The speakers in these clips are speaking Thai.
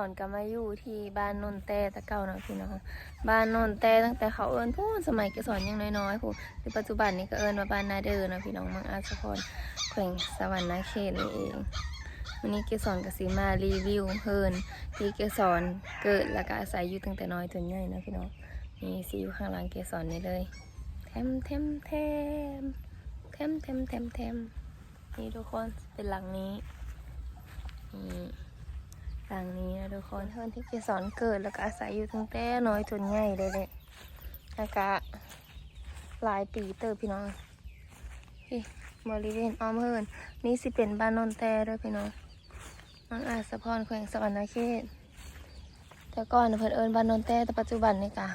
สอนก็มาอยู่ที่บ้านนนแต่ตะเก่าเนาะพี่น้องบ้านนนแต่ตั้งแต่เขาเอิญพูดสมัยแกสอนยังน้อยๆพูดในปัจจุบันนี้ก็เอิญว่าบ้านนาเดอร์เนาะพี่น้องเมืองอาสะพรแขวงสวรรณเขตนี่เองวันนี้แกสอนก็สิมารีวิวเพิ่นที่แกสอนเกิดแล้วก็อาศัยอยู่ตั้งแต่น้อยจนใหญ่เนาะพี่น้องนี่สิอยู่ข้างหลังแกสอนนี่เลยแทมแทมแทมแทมแทมแทมแทมนี่ทุกคนเป็นหลังนี้นี่ หลังนี้นะทุกคนเพื่อนที่เกสอนเกิดแล้วก็อาศัยอยู่ตั้งแต่น้อยจนใหญ่เลยเลยแล้วก็หลายปีเติบพี่น้องพี่บริเวณอ้อมเฮินนี่สิเป็นบ้านนนแต่ด้วยพี่น้องน้องอาสะพรแขวงสวรรณเขตแต่ก่อนเพิ่นเอิญบ้านนนแต่แต่ปัจจุบันนี่กะ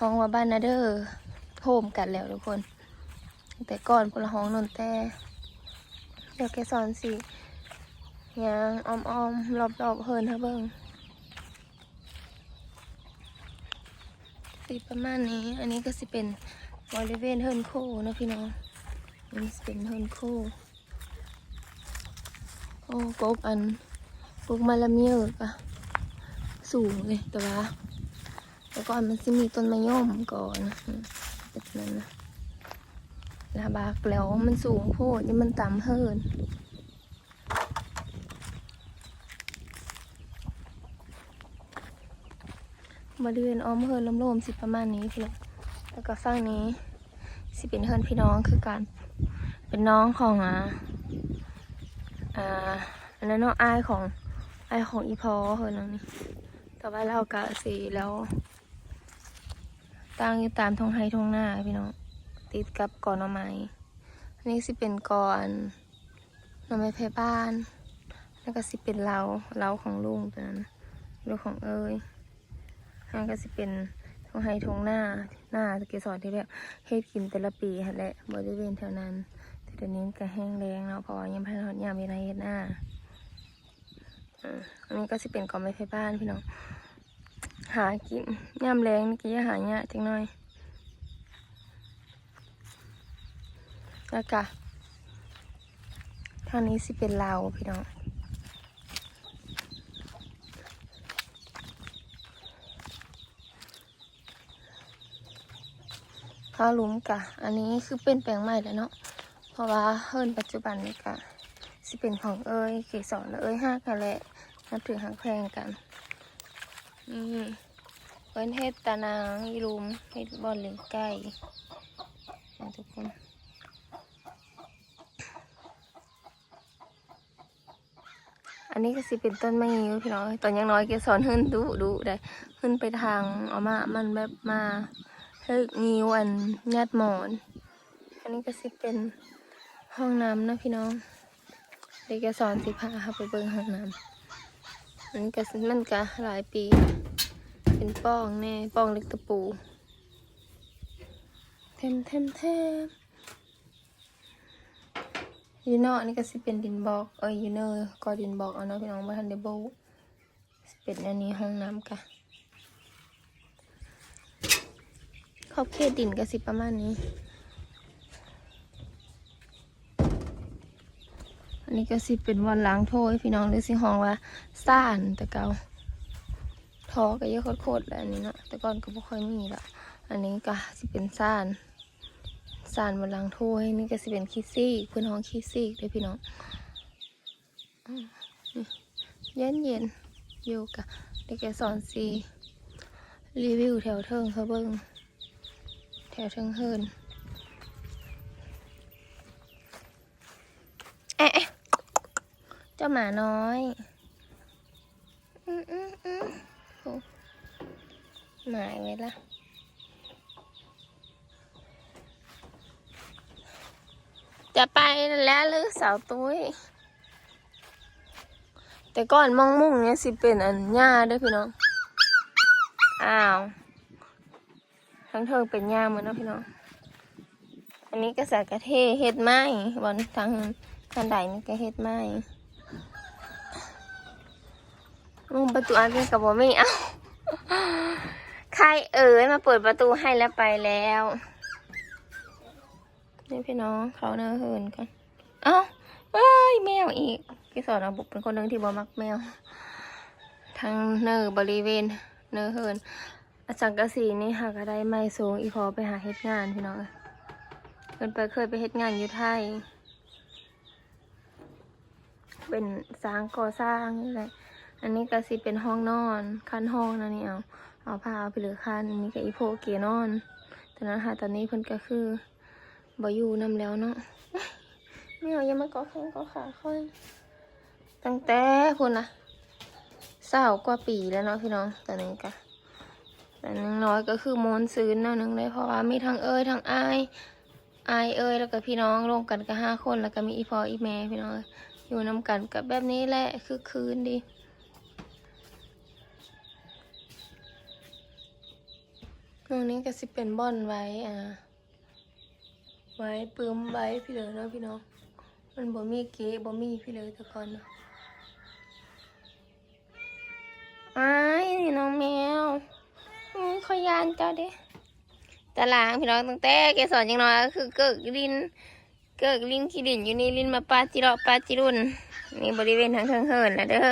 ห้องว่าบ้านนาเดอร์โฮมกันแล้วทุกคน แต่ก่อนพลห้องนนแต่เดี๋ยวแกสอนสิ ยางอ้อมอ้อมรอบรอบๆเฮินเธอเบิ้งสิประมาณนี้ อันนี้ก็สิเป็นบริเวณเฮินโคนะพี่น้องนนี้สิเป็นเฮินโคโอ้กกอันกกมาลาเมียร์กะสูงเลยแต่ว่าแต่ก่อนมันสิมีต้นมะยมก่อนนะอืมแบบนั้นนะลาบากแล้วมันสูงโพดนี่มันต่ำเฮิน บริเวณอ้อมเฮินล้มๆสิประมาณนี้พี่น้องแล้วก็ฝั่งนี้ สิเป็นเฮินพี่น้องคือการเป็นน้องของอ่าอ่าอันนั้นเนาะอายของอายของอีพอเฮินนั่นนี่ต่อไปเรากะสีแล้วตั้งอยู่ตามทงไฮทงหน้าพี่น้องติดกับก่อนน่อไม้อันนี้สิเป็นก่อนน่อไม้เพบ้าน แล้วก็สิเป็นเราเราของลุงตัวนั้นลูกของเอ้ย อันก็สิเป็นทงไฮทงหน้าหน้าเกีสอนที่แบบเฮ็ดกินแต่ละปีหั่นแหละบริเวณแถวนั้นแต่เดี๋ยวนี้ก็แห้งแรงเนาะเพราะว่ายังพันหอดยามมีไรเฮ็ดหน้าอันนี้ก็สิเป็นกอไม้ไฟบ้านพี่น้องหากินยามแรงนี่กี้หาเนี้ยจังหน่อยแล้วก็ทางนี้สิเป็นเราพี่น้อง้าวหลุมกะ อันนี้คือเป็นแปลงใหม่แล้วเนาะ เพราะว่าเฮิรนปัจจุบันนี่กะสิเป็นของเอ้ยเกสรและเอ้ยห้ากันแหละนับถือหักแพงกันนี่เว้นเฮ็ดตานางอีลุมเฮ็ดบอลเลี้ยงไก่นะทุกคนอันนี้ก็สิเป็นต้นไมะงิ้วพี่น้องตอนยังน้อยเกสรเฮิรนดุดุได้เฮิรนไปทางเอามา มันแบบมา เฮ้ยงิวอันญาติหมอน อันนี้ก็สิเป็นห้องน้ำนะพี่น้องเด็กสอนสิพาค่ะไปเบิ่งห้องน้ำอันนี้ก็มันก็หลายปี เป็นป้องแน่ป้องเล็กตะปูเทมเทมเทมยูเนออันนี้ก็สิเป็นดินบอกเอ้ยยูเนอร์ก็ดินบอกเอาเนาะพี่น้องมาทันเดบสิเป็นอันนี้ห้องน้ำกะ ขอบเขตดินก็สิประมาณนี้ อันนี้ก็สิเป็นวันล้างถ้วยพี่น้องหรือสิห้องว่าซ่านแต่เกาทอก็เยอะโคตรๆแล้วอันนี้เนาะแต่ก่อนก็บ่ค่อยมีละอันนี้ก็สิเป็นซ่านซ่านวันล้างถ้วยนี่ก็สิเป็นคิซี่พื่นห้องคิซี่ด้วยพี่น้องเย็นเย็นอยู่กะเด็กสอนสีรีวิวแถวเทิงเขาเบิ้ง แถวเทิงเฮินแอะแอะเจ้าหมาน้อยอืมอืมอืมโหหมายไว้ละจะไปแล้วหรือสาวตุ้ย แต่ก่อนมองมุ่งเนี่ยสิเป็นอันหญ้าด้วยพี่น้อง อ้าว ทั้งเทิงเป็นย่ามเหมือนเนาะพี่น้อง อันนี้ก็ใส่กระเทเฮ็ดไม้บนทางทางใดนี่ก็เฮ็ดไม้มุมประตูอันนี้กับบ่มีเอาใครเอ๋ยมาเปิดประตูให้แล้วไปแล้วนี่พี่น้องเขาเนื้อเหินกันเอ้าเอ้ยแมวอีกพี่สอนเอาบุกเป็นคนหนึ่งที่บ่มักแมว ทางเนอร์บริเวณเนอร์เฮิน อาสังกสีนี่หากได้ไม้สูงอีพอไปหาเฮ็ดงานพี่น้องเอ้ยเพิ่นไปเคยไปเฮ็ดงานอยู่ไทย เป็นสร้างก่อสร้างนี่แหละอันนี้ก็สิเป็นห้องนอนคันห้องนะนี่เอาเอาผ้าเอาไปเหลือคันอันนี้ก็อีโพเกนอนแต่นั้นค่ะตอนนี้เพิ่นก็คือบอยู่นำแล้วเนาะไม่เอาอย่ามาเกาะแข้งเกาะขาค่อย ตั้งแต่พุ่นนะเศร้ากว่าปีแล้วเนาะพี่น้องตอนนี้ก็ แต่นึงน้อยก็คือมนซื้อนาะนึงเลยเพราะว่ามีทั้งเอ้ยทั้งอายอายเอ้ยแล้วก็พี่น้องรวมกันก็ห้าคนแล้วก็มีอีพออีแม่พี่น้องอยู่นำกันกับแบบนี้แหละคือคืนดีตรงนี้ก็สิเป็นบ่อนไว้อ่าไว้ปื้มไว้พี่เลยเนาะพี่น้องมันบ่มีเก๋บ่มีพี่เลยแต่ก่อนเนาะอ้ายน้องแมว ขอยานเจ้าเด้ตารางพี่น้องตั้งแต่แกสอนยังน้อยก็คือเกิกลิน เกิกลินขี้ดินอยู่นี่ลินมาปาจิเรอปาจิรุนนี่บริเวณทางเทิงเฮินนะเด้อ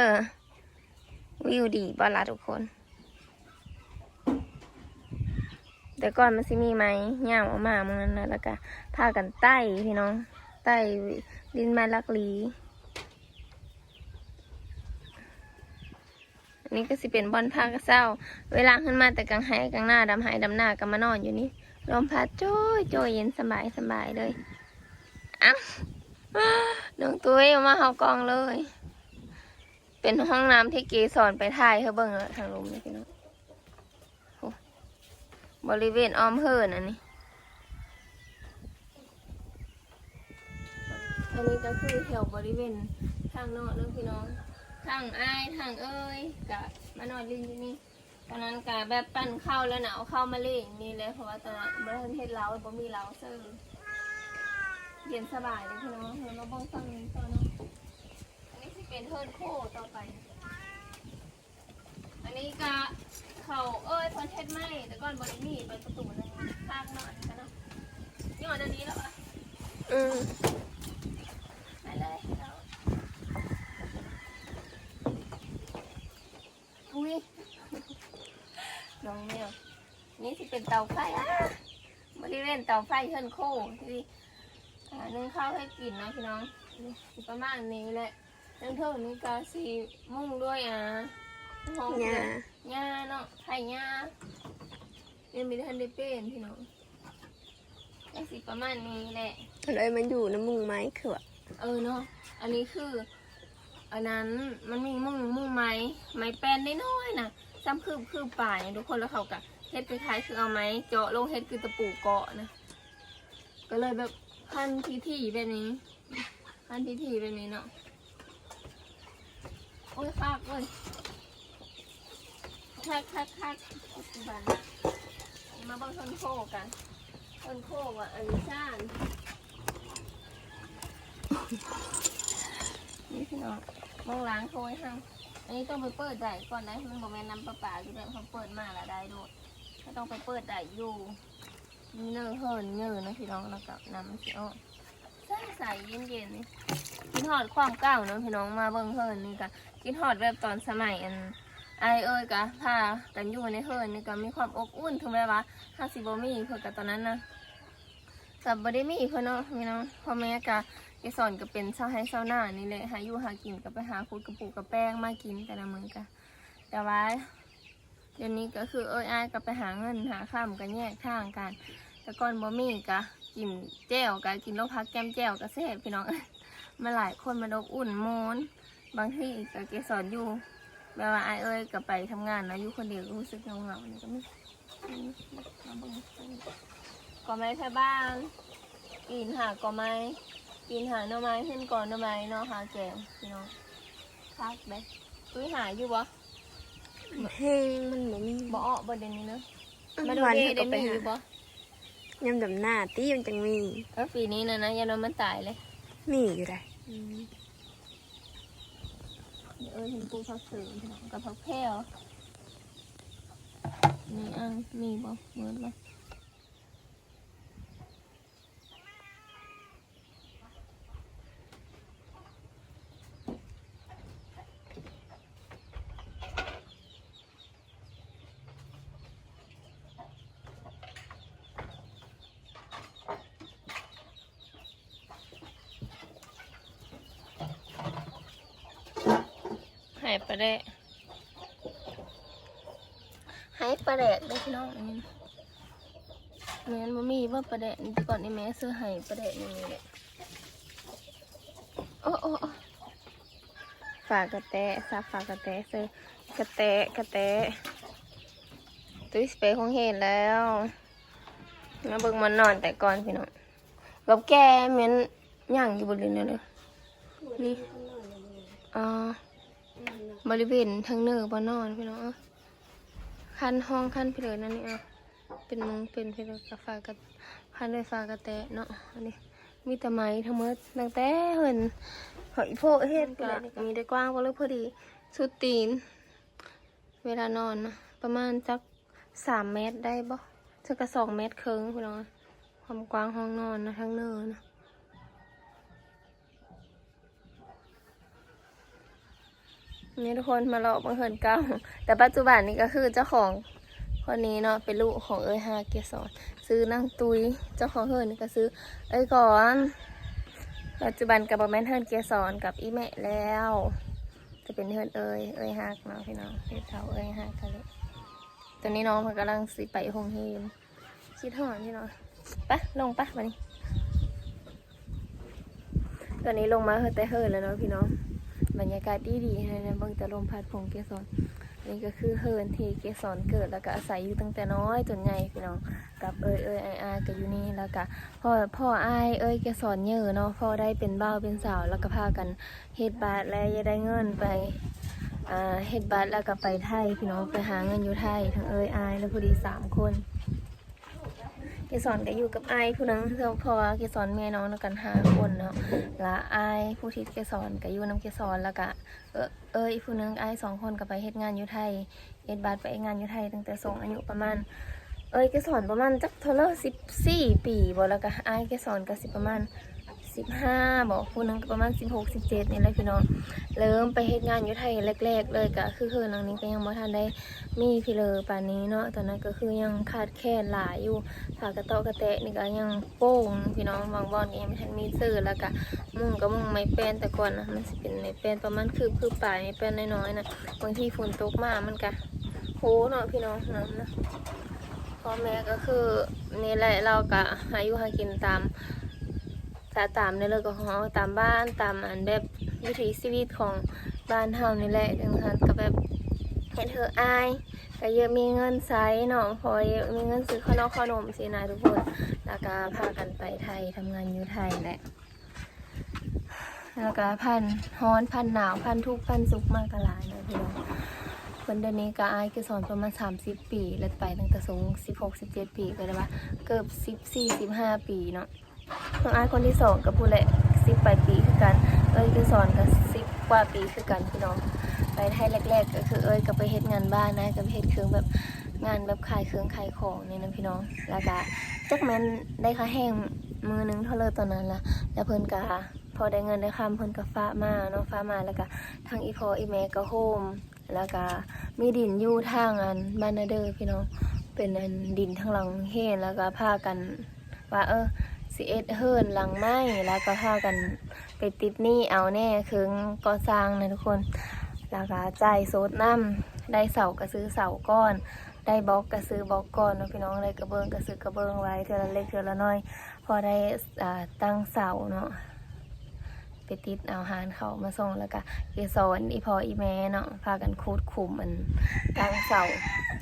วิวดีบ้าละทุกคนแต่ก่อนมันสิมีไหมย่างออกมาเมื่อนั้นนะแล้วก็พากันไต่พี่น้องไต่ดินไม้ลักลี นนี้ก็สิเป็นบอลพากระเศร้า เวลาขึ้นมาแต่กลางไห้กลางหน้าดำไห้ดำหน้าก็มานอนอยู่นี่ลมพัดโจ้ยโจ้ยเย็นสบายสบายเลยอ้าน้องตุ้ยมาเฮากองเลย เป็นห้องน้ำที่เกสอนไปถ่ายเธอเบิ่งทางลมนี่พี่น้องบริเวณอ้อมเฮินอันนี้ อันนี้ก็คือแถวบริเวณทางนอกเรื่องพี่น้อง ทางอ้ายทางเอ้ยกะมานอนลินที่นี่ตอนนั้นกะแบบปั้นข้าวแล้วหนาวเข้าวมาเล่งนี่เลยเพราะว่าตอนนั้นบริเวณเฮ็ดเล้าบ่มีเล้าเซอร์เย็นสบายเลยพี่น้องเดี๋ยวเราเบ้องฟังนี้ต่อเนาะอันนี้สิเป็นเฮิร์นโคต่อไป อันนี้กะเขาเอ้ยพอนเทศไหมแต่ก่อนบริมีไปประตูนั่นข้างหน่อยนะเนาะนี่หออันนี้แล้วอะอืมไปเลยแล้วอุ้ย น้องแมวนี่ที่เป็นเตาไฟอะบริเวณเตาไฟเฮิรนโคที่อ่านึ่งข้าวให้กินนะพี่น้องนี่สิประมาณนี้แหละเรื่องเท่านี้ก็สีมุ่งด้วยอะหอมหญ้าหญ้าเนาะไผ่หญ้าเรียนไม่ได้ทันได้เป็นพี่น้องก็สิประมาณนี้แหละเลยมันอยู่น้ำมุงไม้เขือเออเนาะอันนี้คือ อันนั้นมันมีมุ้งมุ้งไม้ไม้แป้นได้น้อยๆนะ ซ้ำคือคือป่ายทุกคนแล้วเขากะเฮ็ดคล้ายๆคือเอาไม้เจาะลงเฮ็ดคือตะปูเกาะนะ ก็เลยแบบพันทีทีแบบนี้พันทีทีแบบนี้เนาะโอ้ยคากเว้ยคักคักคักปัจจุบันมาบิ่งต้นโคกันต้นโคว่าอันนี้ซ่านนี่พี่น้องมองล้างโทยห้าง อันนี้ต้องไปเปิดได้ก่อนนะมันบอกแม่น้ำประปาอยู่ด้วยเขาเปิดมาแล้วได้ด้วยก็ต้องไปเปิดได้อยู่มีเนื้อเฮิรนเนื้อนะพี่น้องแล้วก็น้ำมันสิออกใส่ใส่เย็นเย็นๆนี่กินหอดความเก่าเนาะพี่น้องมาเบิ่งเฮิรนนี่ก็กินหอดแบบตอนสมัยอันไอายเอ้ยกะพากันอยู่ในเฮิรนนี่ก็มีความอบอุ่นถึงแม้ว่าห้าสิบบ่มีเพื่อกับตอนนั้นนะ แต่บ่ได้มีเพื่อนเนาะพี่น้องพ่อแม่กะไอสอนก็เป็นเช้าให้เช้าหน้านี่แหละหาอยู่หากินก็ไปหาคุดกระปุกกระแป้งมากินแต่ละมื้อก็แต่ว่าเดี๋ยวนี้ก็คือเอ้ยอ้ายก็ไปหาเงินหาข้ามกันแยกทางกัน แต่ก่อนบ่มีก็กินแจ่วก็กินโลพักแก้มแจ่วก็แซ่บพี่น้องมาหลายคนมาดกอุ่นโมนบางที่ก็เกสอนอยู่แบบว่าไอ้เอ้ยก็ไปทำงานนะอยู่คนเดียวรู้สึกเหงาๆนี่ก็ไม่ มาเบิ่งก็ไม่ใช่บ้านกินหาก็ไม่กินหาหน่อไม้ขึ้นก่อนหน่อไม้เนาะหาแกงพี่น้องคักเด้ตุ้ยหาอยู่บ่แห้งมันบ่มีบ่ออกบ่เดี๋ยวนี้เนาะอืมมาดูวันเด้เฮาได้ก็ไปมีอหายู่บ่ยำดำหน้าตี้มันจังมีเออปีนี้นะนะยานอนมันตายเลย มีอยู่ได้เดี๋ยวเออเห็นปูพักสือพี่น้องกับพักแพรวนี่อะมีบ่เหมือนบ่ให้ ปลาแดกให้ปลาแดกได้พี่น้องอันนี้แม่นบ่มีว่าปลาแดกนี่แต่ก่อนนี่แม่ซื้อให้ปลาแดกนี่แหละโอ้โอ้ฝากกระแตซับฝากกระแตซื้อกระแตกระแตตุ้ยสเปรย์คงเห็นแล้วมาเบิ่งมันนอนแต่ก่อนพี่น้องกับแกเหม็นย่างอยู่บนเรือนเลยนี่อ่า บริเวณทางเหนือบานอนพี่น้องเอ้อคันห้องคันเพี่เลยนั่นนี่อะเป็นมุงเป็นพี่เลยกาแฟกับคันด้วยฟ้ากระแตะเนาะอันนี้มีแต่ไม้ทั้งหมดตั้งแต่เห็นหอยโพเฮ็ดก็มีได้กว้างพอเลยพอดีสุดตีน เวลานอนนะประมาณจักสามเมตรได้บ่จักกระสองเมตรครึ่งพี่น้องความกว้างห้องนอนนะทั้งเนินนะ นี่ทุกคนมาเลาะบังเหินเก้าแต่ปัจจุบันนี้ก็คือเจ้าของคนนี้เนาะเป็นลูกของเอ้ยฮาเกสรซื้อนางตุยเจ้าของเหินก็ซื้อ เอ้ยก่อน ปัจจุบันกับบอแมนเฮินเกสรกับอีแม่แล้ว จะเป็นเฮินเอ้ยเอ้ยฮักเนาะพี่น้องเฮ็ดเท่าเอ้ยฮักกันเลยตอนนี้น้องมันกำลังสิไปโรงเรียนคิดหอนพี่น้องปะลงปะมานี่ตอนนี้ลงมาเฮินแต่เฮินแล้วเนาะพี่น้อง บรรยากาศดีดีๆเลยนะเบิ่งแตะลมพัดพงเกสรอันนี้ก็คือเฮิร์นที่เกสรเกิดแล้วก็อาศัยอยู่ตั้งแต่น้อยจนใหญ่พี่น้องกับเอ้ยเอ้ยไออาก็อยู่นี่แล้วก็พ่อพ่อไอเอ้ยเกสรเยอะเนาะพ่อได้เป็นบ่าวเป็นสาวแล้วก็พากันเฮ็ดบาทและยังได้เงินไปเฮ็ดบาทแล้วก็ไปไทยพี่น้องไปหาเงินอยู่ไทยทั้งเอ้ยอายแล้วพอดีสามคน เกสรก็อยู่กับไอผู้นังเจ้าพอเกสรแม่น้องแล้วกันห้าคนเนาะและไอผู้ทิศเกสรก็อยู่น้ำเกสรแล้วก็เออเอยผู้นึงไอสองคนก็ไปเฮ็ดงานอยู่ไทยเฮ็ดบาทไปงานอยู่ไทยตั้งแต่สองอายุประมาณเอ้ยเกสรประมาณจักเท่าไหรสิบสี่ปีบ่แล้วก็ไอายเกสรก็สิประมาณ สิบห้าบอกผู้นึงก็ประมาณสิบหกสิบเจ็ดนี่แหละพี่น้องเริ่มไปเฮ็ดงานอยู่ไทยแรก ๆ เลยก็คือคืนหลังนี้ก็ยังบ่ทันได้มีพี่เลอป่านนี้เนาะตอนนั้นก็คือยังขาดแคลนหลายอยู่ฝากกระโตาะกระแตะนี่ก็ยังโป้งพี่น้องบางบอนก็ยังไม่ทันมีซื้อแล้วก็มุงก็มุงไม้แป้นแต่ก่อนนะมันสิเป็นไม้แป้นประมาณคืบคืบปลายไม้แป้นน้อยๆนะบางทีฝนตกมามันก็โหเนาะพี่น้องนั่นะพ่อแม่ก็คือนี่แหละเราก็หายู่หากินตาม ตาตามในเรื่องของเราตามบ้านตามอันแบบวิถีชีวิตของบ้านเฮานี่แหละดังนั้นก็แบบเห็นเธออายก็เยอะมีเงินใช้เนาะพอเยอะมีเงินซื้อขนมขนมสินะทุกคนแล้วก็พากันไปไทยทำงานอยู่ไทยแหละแล้วก็พันฮ้อนพันหนาวพันทุกข์พันสุขมากกหลายเลยพี่น้องคนเดือนนี้ก็อายคือสอนประมาณ30 ปี แล้วไปตั้งแต่สูง16 17 ปีก็ได้ว่าเกือบ14 15 ปีเนาะ ของอายคนที่สองกับผู้แหละ10ปลายปีคือกัน เอ้ยคือสอนกับ10กว่าปีคือกันพี่น้อง ไปไทยแรก ๆ ก็คือเอ้ยก็ไปเฮ็ดงานบ้านนะก็ไปเฮ็ดเครื่องแบบงานแบบขายเครื่องขายของนี่นะพี่น้อง แล้วก็จักแมนได้ค่าแห้งมือหนึงเท่าเลยตอนนั้นละแล้วเพิ่นก็พอได้เงินได้คำเพิ่นก็ฟ้ามาเนาะฟ้ามาแล้วก็ทางอีพออีแม่ก็โฮมแล้วก็มีดินอยู่ทางอันบ้านนาเดอร์พี่น้องเป็นอันดินทางหลังเฮนแล้วก็พากันว่าเออ สิเอ็ดเฮิรนหลังไม้แล้วก็พากันไปติดหนี้เอาแน่คืองก่อสร้างนะทุกคนแล้วก็จ่ายโซดน้ำได้เสาก็ซื้อเสาก้อน ได้บล็อกก็ซื้อบล็อกก้อนนะพี่น้องได้กระเบื้องก็ซื้อกระเบื้องไว้เทือละเล็กเทือละน้อย พอได้ตั้งเสาเนาะไปติดเอาหารเขามาส่งแล้วก็เกสรอีพออีแม่เนาะพากันคูดขุมมันตั้งเสา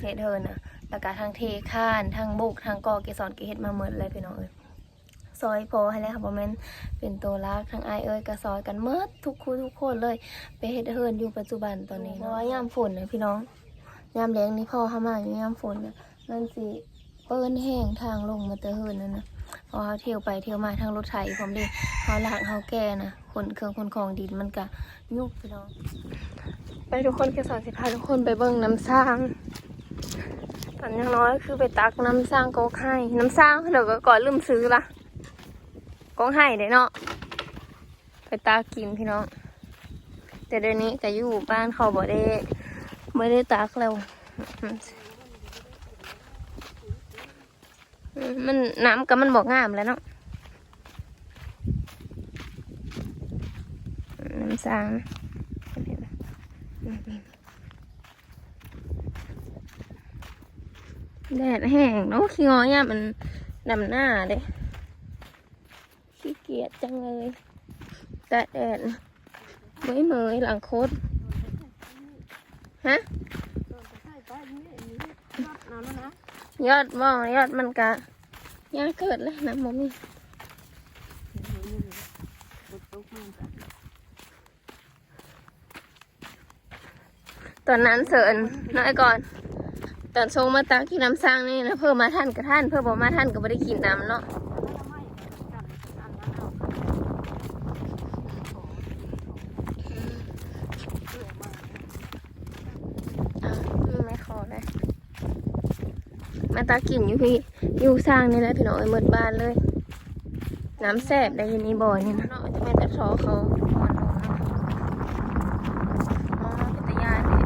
เฮ็ดเทินน่ะแล้วก็ทางเทข้านทางบุกทางกอเกสรก็เฮ็ดมาเหมือนเลยพี่น้องเอ้ย ซอยพอให้แล้วค่ะบ่แม่นเป็นตัวรักทางไอเอ้ยก็ซอยกันเมดทุกคู่ทุกคนเลย ไปเฮ็ดเฮิรนอยู่ปัจจุบันตอนนี้เพราะว่ายามฝนนะพี่น้องยามแรงนี่พ่อเข้ามาอยู่ยามฝนนะมันสิเปิ้นแห้งทางลงมาเตะเฮิรนนั่นนะพอเขาเที่ยวไปเที่ยวมาทางรถไถพร้อมดิเขาลากเขาแก่นะขนเครื่องขนของดินมันกะยุบพี่น้องไปทุกคนแค่สอนสิพาทุกคนไปเบิ่งน้ำสร้างตอนยังน้อยคือไปตักน้ำสร้างโกกให้น้ำสร้างเดี๋ยวก็ก่อนลืมซื้อละ กกให้เด้เนาะไปตักกินพี่น้อง แต่เดี๋ยวนี้ก็อยู่บ้านเขาบ่ได้ไม่ได้ตักแล้วมันน้ำก็มันบอกงามแล้วเนาะน้ำสางแดดแห้งเนาะขี้งอย่ามันดำหน้าเด้ ขี้เกียจจังเลยแต่แดดเมื่อยเมยหลังโคตรฮะยอดบ่ยอดมันกะยาเกิดเลยนะมมีตอนนั้นเสร์นน้อยก่อน ตอนทรงมาตักกินน้ำสร้างนี่นะเพิ่มมาท่านกับท่านเพิ่มบอมาท่านก็ไม่ได้กินน้ำเนาะไม่ขอเลย มา ตากินอยู่พี่อยู่สร้างนี่แหละพี่น้องเอ้ยหมดบ้านเลย น้ำแสบได้อยินนี่บ่อยนี่นะเนาะจะแม่ตะทอเขาอ่อนลงเนาะอ๋อเป็นตะยานเนี่ย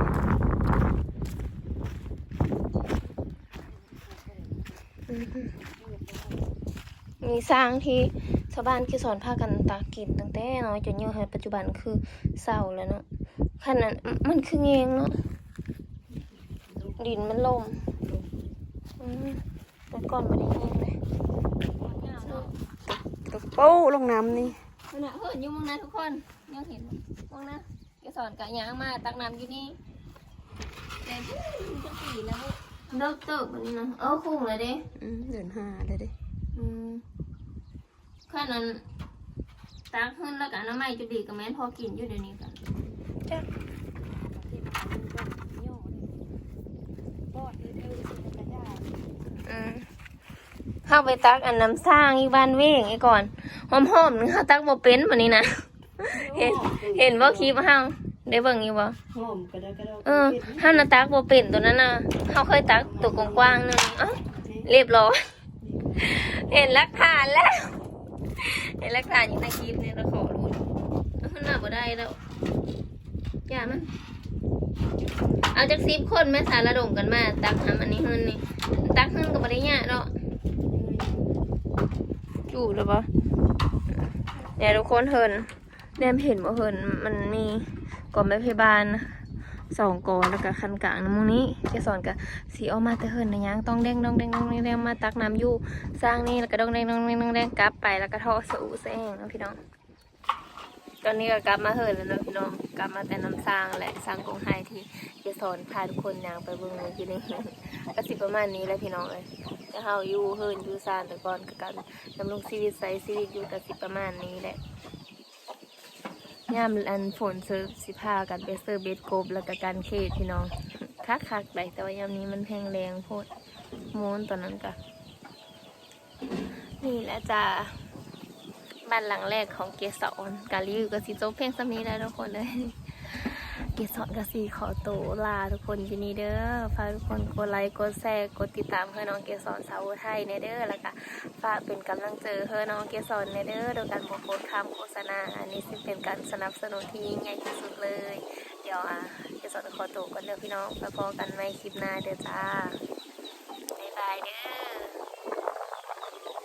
อือฮึมีสร้างที่ชาวบ้านที่สอนพากันตากินตั้งแต่น้อยจนเยอะให้ปัจจุบันคือเศร้าแล้วเนาะขนาดมันคือเงงเนาะดินมันลมอื มแต่ก่อนไม่ได้ยินเลยตกโป้ลงน้ำนี่มันน่ะเหินอยู่มองนะทุกคนยังเห็นมองนะแกสอนกะยางมาตักน้ำอยู่นี่แต่จะสีแล้วเลิกเติบมันนี่นะเออคุ้งเลยด้อืมเดือนห้าเลยด้อืมแค่นั้นตักขึ้นแล้วกันน้ำไม้จะดีกับแม่พอกินอยู่เดี๋ยวนี้กันจ้ะ อืม เข้าไปตักอันน้ำสร้างอีบ้านเว้งไอ้ก่อนหอมๆนึงเขาตักบ่เป็นวันนี้นะเห็นเห็นว่าคลิปเฮาได้เบิ่งอยู่บ่หอมก็ได้ก็ได้เออถ้านาตักบ่เป็นตัวนั้นน่ะเขาเคยตักตัวกว้างๆหนึงเอ้าเรียบร้อยเห็นหลักฐานแล้ว เห็นหลักฐานอยู่ในคลิปเนี่ยเราขอรู้ขึ้นหน้าบ่ได้แล้วอย่ามันเอาจากสิบคนแม่สารระดมกันมา ตักทำอันนี้หืนนี่ ตักหืนก็บ่ได้ยากหรอก อยู่เลยปะเนี่ยทุกคนเฮินแนมเห็นว่าเฮินมันมีก่องแม่พยาบาลสองกอแล้วก็คันกลางน้ำมูนี้แกสอนกับสีออกมาแต่เหินนะยังต้องเด้งต้องเด้งต้องเด้งมาตักน้ำอยู่สร้างนี่แล้วก็ต้องเด้งต้องเด้งต้องเด้งกลับไปแล้วก็ทอดสูแซงเนาะพี่น้อง ตอนนี้ก็กลับมาเฮินแล้วนะพี่น้องกลับมาแต่น้ำสร้างและสร้างกงไฮที่แกสอนพาทุกคนยางไปเบิ่งเมื่อกี้นี่ก็สิประมาณนี้แหละพี่น้องเอ้ยแต่เฮาอยู่เฮินอยู่ซานแต่ก่อนก็กันดำรงชีวิตใช้ชีวิตอยู่ก็สิประมาณนี้แหละยามอันฝนเซิร์ฟสิพากันไปเซิร์ฟเบ็ดกบแล้วก็การเขตพี่น้องคักคักๆได้แต่ว่ายามนี้มันแพงแรงโพดม้นตอนนั้นก็นี่แหละจ้า บ้านหลังแรกของเกสรกาลิวก็สิจเพลงสำนี้แล้วทุกคนเลยเกสรก็สีขอตัวลาทุกคนยู่นี่เด้อฝากทุกคนกดไลค์กดแชร์กดติดตามเพื่อน้องเกสรสาวไทยในเด้อแล้วก็ฝากเป็นกำลังใจเพื่อน้องเกสรในเด้อโดยการกโพสต์คำโฆษณา อันนี้สิเป็นการสนับสนุนที่ยิ่งใหญ่ที่สุดเลย เดี๋ยวอะเกสรขอตัวกันเด้อพี่น้องไปพอกันในคลิปหน้าเด้อจ้า